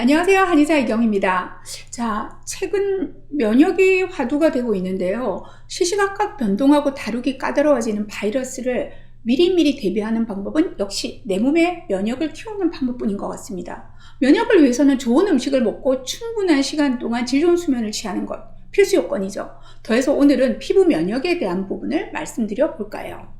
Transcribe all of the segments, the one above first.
안녕하세요. 한의사 이경입니다. 자, 최근 면역이 화두가 되고 있는데요. 시시각각 변동하고 다루기 까다로워지는 바이러스를 미리미리 대비하는 방법은 역시 내 몸의 면역을 키우는 방법뿐인 것 같습니다. 면역을 위해서는 좋은 음식을 먹고 충분한 시간 동안 질 좋은 수면을 취하는 것 필수 요건이죠. 더해서 오늘은 피부 면역에 대한 부분을 말씀드려 볼까요?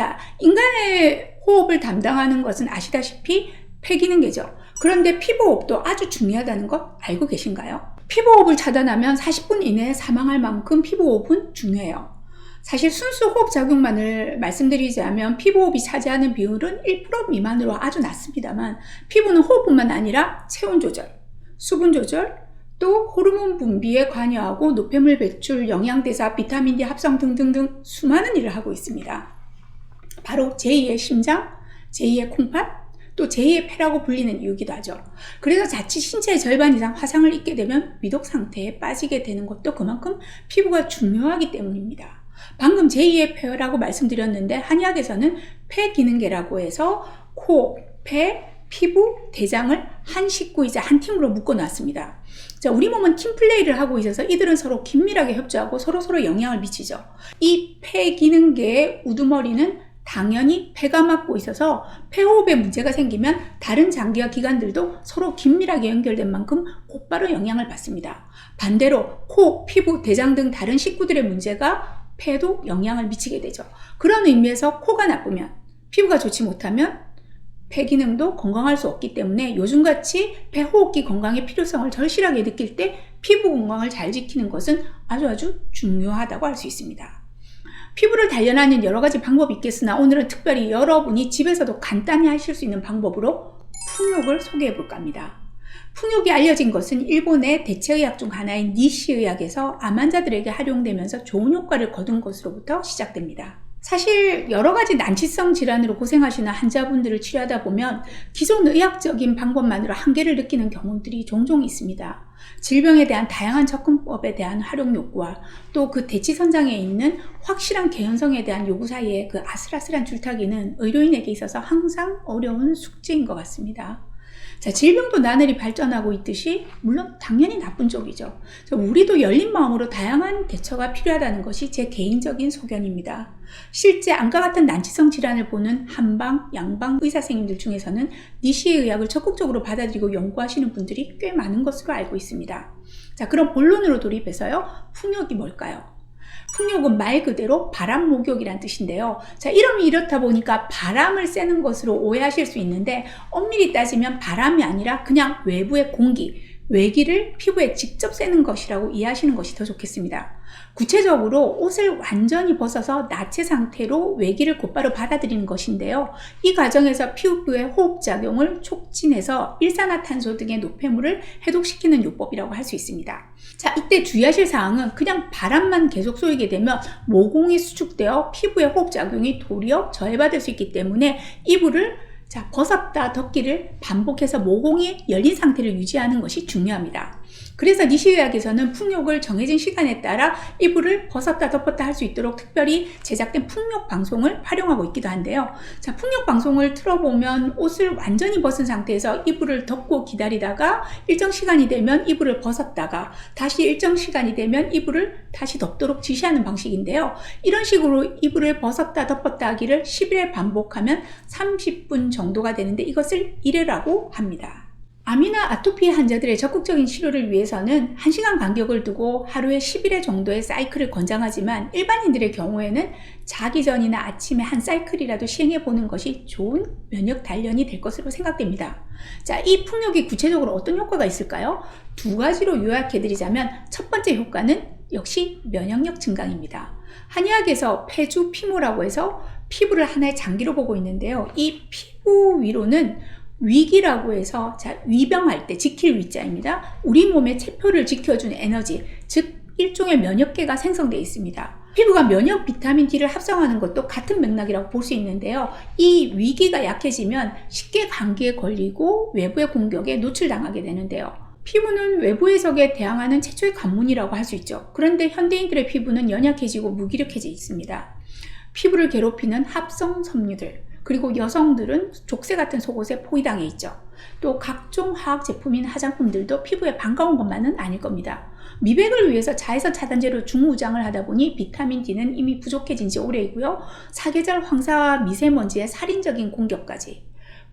자, 인간의 호흡을 담당하는 것은 아시다시피 폐기능계죠. 그런데 피부호흡도 아주 중요하다는 것 알고 계신가요? 피부호흡을 차단하면 40분 이내에 사망할 만큼 피부호흡은 중요해요. 사실 순수 호흡 작용만을 말씀드리자면 피부호흡이 차지하는 비율은 1% 미만으로 아주 낮습니다만 피부는 호흡뿐만 아니라 체온 조절, 수분 조절, 또 호르몬 분비에 관여하고 노폐물 배출, 영양대사, 비타민 D 합성 등등등 수많은 일을 하고 있습니다. 바로 제2의 심장, 제2의 콩팥, 또 제2의 폐라고 불리는 이유기도 하죠. 그래서 자칫 신체의 절반 이상 화상을 입게 되면 위독 상태에 빠지게 되는 것도 그만큼 피부가 중요하기 때문입니다. 방금 제2의 폐라고 말씀드렸는데 한의학에서는 폐기능계라고 해서 코, 폐, 피부, 대장을 한 식구이자 한 팀으로 묶어 놨습니다. 자, 우리 몸은 팀플레이를 하고 있어서 이들은 서로 긴밀하게 협조하고 서로서로 영향을 미치죠. 이 폐기능계의 우두머리는 당연히 폐가 맡고 있어서 폐호흡에 문제가 생기면 다른 장기와 기관들도 서로 긴밀하게 연결된 만큼 곧바로 영향을 받습니다. 반대로 코, 피부, 대장 등 다른 식구들의 문제가 폐도 영향을 미치게 되죠. 그런 의미에서 코가 나쁘면 피부가 좋지 못하면 폐 기능도 건강할 수 없기 때문에 요즘같이 폐 호흡기 건강의 필요성을 절실하게 느낄 때 피부 건강을 잘 지키는 것은 아주 아주 중요하다고 할 수 있습니다. 피부를 단련하는 여러 가지 방법이 있겠으나 오늘은 특별히 여러분이 집에서도 간단히 하실 수 있는 방법으로 풍욕을 소개해 볼까 합니다. 풍욕이 알려진 것은 일본의 대체의학 중 하나인 니시의학에서 암 환자들에게 활용되면서 좋은 효과를 거둔 것으로부터 시작됩니다. 사실 여러 가지 난치성 질환으로 고생하시는 환자분들을 치료하다 보면 기존 의학적인 방법만으로 한계를 느끼는 경우들이 종종 있습니다. 질병에 대한 다양한 접근법에 대한 활용 욕구와 또 그 대치 선상에 있는 확실한 개연성에 대한 요구 사이에 그 아슬아슬한 줄타기는 의료인에게 있어서 항상 어려운 숙제인 것 같습니다. 자, 질병도 나날이 발전하고 있듯이 물론 당연히 나쁜 쪽이죠. 우리도 열린 마음으로 다양한 대처가 필요하다는 것이 제 개인적인 소견입니다. 실제 안과 같은 난치성 질환을 보는 한방, 양방 의사 선생님들 중에서는 니시의 의학을 적극적으로 받아들이고 연구하시는 분들이 꽤 많은 것으로 알고 있습니다. 자, 그럼 본론으로 돌입해서요. 풍욕이 뭘까요? 풍욕은 말 그대로 바람 목욕이란 뜻인데요. 자, 이름이 이렇다 보니까 바람을 쐬는 것으로 오해하실 수 있는데 엄밀히 따지면 바람이 아니라 그냥 외부의 공기, 외기를 피부에 직접 쐬는 것이라고 이해하시는 것이 더 좋겠습니다. 구체적으로 옷을 완전히 벗어서 나체 상태로 외기를 곧바로 받아들이는 것인데요. 이 과정에서 피부의 호흡작용을 촉진해서 일산화탄소 등의 노폐물을 해독시키는 요법이라고 할 수 있습니다. 자, 이때 주의하실 사항은 그냥 바람만 계속 쏘이게 되면 모공이 수축되어 피부의 호흡작용이 도리어 저해받을 수 있기 때문에 이불을 자, 벗었다 덮기를 반복해서 모공이 열린 상태를 유지하는 것이 중요합니다. 그래서 니시의학에서는 풍욕을 정해진 시간에 따라 이불을 벗었다 덮었다 할 수 있도록 특별히 제작된 풍욕 방송을 활용하고 있기도 한데요. 자, 풍욕 방송을 틀어보면 옷을 완전히 벗은 상태에서 이불을 덮고 기다리다가 일정 시간이 되면 이불을 벗었다가 다시 일정 시간이 되면 이불을 다시 덮도록 지시하는 방식인데요. 이런 식으로 이불을 벗었다 덮었다 하기를 10일 반복하면 30분 정도가 되는데 이것을 1회라고 합니다. 암이나 아토피 환자들의 적극적인 치료를 위해서는 1시간 간격을 두고 하루에 11회 정도의 사이클을 권장하지만 일반인들의 경우에는 자기 전이나 아침에 한 사이클이라도 시행해 보는 것이 좋은 면역 단련이 될 것으로 생각됩니다. 자, 이 풍력이 구체적으로 어떤 효과가 있을까요? 두 가지로 요약해 드리자면 첫 번째 효과는 역시 면역력 증강입니다. 한의학에서 폐주 피모라고 해서 피부를 하나의 장기로 보고 있는데요. 이 피부 위로는 위기라고 해서 자, 위병할 때 지킬 위자입니다. 우리 몸의 체표를 지켜주는 에너지, 즉 일종의 면역계가 생성되어 있습니다. 피부가 면역 비타민 D를 합성하는 것도 같은 맥락이라고 볼 수 있는데요. 이 위기가 약해지면 쉽게 감기에 걸리고 외부의 공격에 노출당하게 되는데요. 피부는 외부의 적에 대항하는 최초의 관문이라고 할 수 있죠. 그런데 현대인들의 피부는 연약해지고 무기력해져 있습니다. 피부를 괴롭히는 합성 섬유들, 그리고 여성들은 족쇄 같은 속옷에 포위당해 있죠. 또 각종 화학 제품인 화장품들도 피부에 반가운 것만은 아닐 겁니다. 미백을 위해서 자외선 차단제로 중무장을 하다 보니 비타민 D는 이미 부족해진 지 오래이고요. 사계절 황사와 미세먼지의 살인적인 공격까지.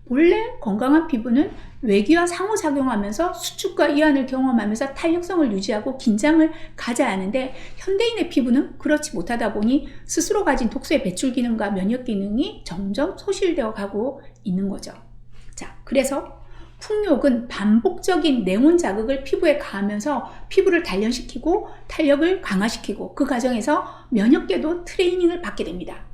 본래 건강한 피부는 외기와 상호작용하면서 수축과 이완을 경험하면서 탄력성을 유지하고 긴장을 가져야 하는데 현대인의 피부는 그렇지 못하다 보니 스스로 가진 독소의 배출 기능과 면역 기능이 점점 소실되어 가고 있는 거죠. 자, 그래서 풍욕은 반복적인 냉온 자극을 피부에 가하면서 피부를 단련시키고 탄력을 강화시키고 그 과정에서 면역계도 트레이닝을 받게 됩니다.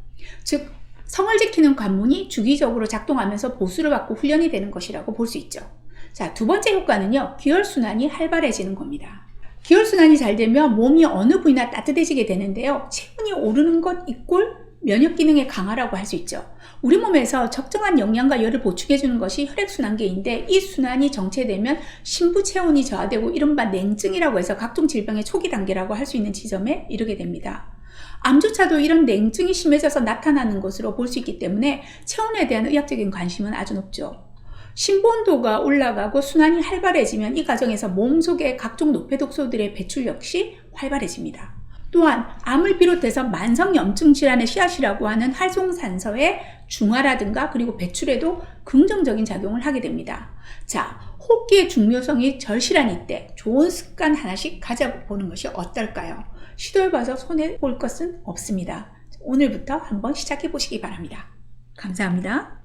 즉, 성을 지키는 관문이 주기적으로 작동하면서 보수를 받고 훈련이 되는 것이라고 볼 수 있죠. 자, 두 번째 효과는요, 기혈순환이 활발해지는 겁니다. 기혈순환이 잘 되면 몸이 어느 부위나 따뜻해지게 되는데요. 체온이 오르는 것 이꼴 면역 기능의 강화라고 할 수 있죠. 우리 몸에서 적정한 영양과 열을 보충해 주는 것이 혈액순환계인데 이 순환이 정체되면 신부 체온이 저하되고 이른바 냉증이라고 해서 각종 질병의 초기 단계라고 할 수 있는 지점에 이르게 됩니다. 암조차도 이런 냉증이 심해져서 나타나는 것으로 볼 수 있기 때문에 체온에 대한 의학적인 관심은 아주 높죠. 신본도가 올라가고 순환이 활발해지면 이 과정에서 몸속의 각종 노폐독소들의 배출 역시 활발해집니다. 또한 암을 비롯해서 만성염증 질환의 씨앗이라고 하는 활성산소의 중화라든가 그리고 배출에도 긍정적인 작용을 하게 됩니다. 자, 호흡기의 중요성이 절실한 이때 좋은 습관 하나씩 가져보는 것이 어떨까요? 시도해봐서 손해 볼 것은 없습니다. 오늘부터 한번 시작해 보시기 바랍니다. 감사합니다.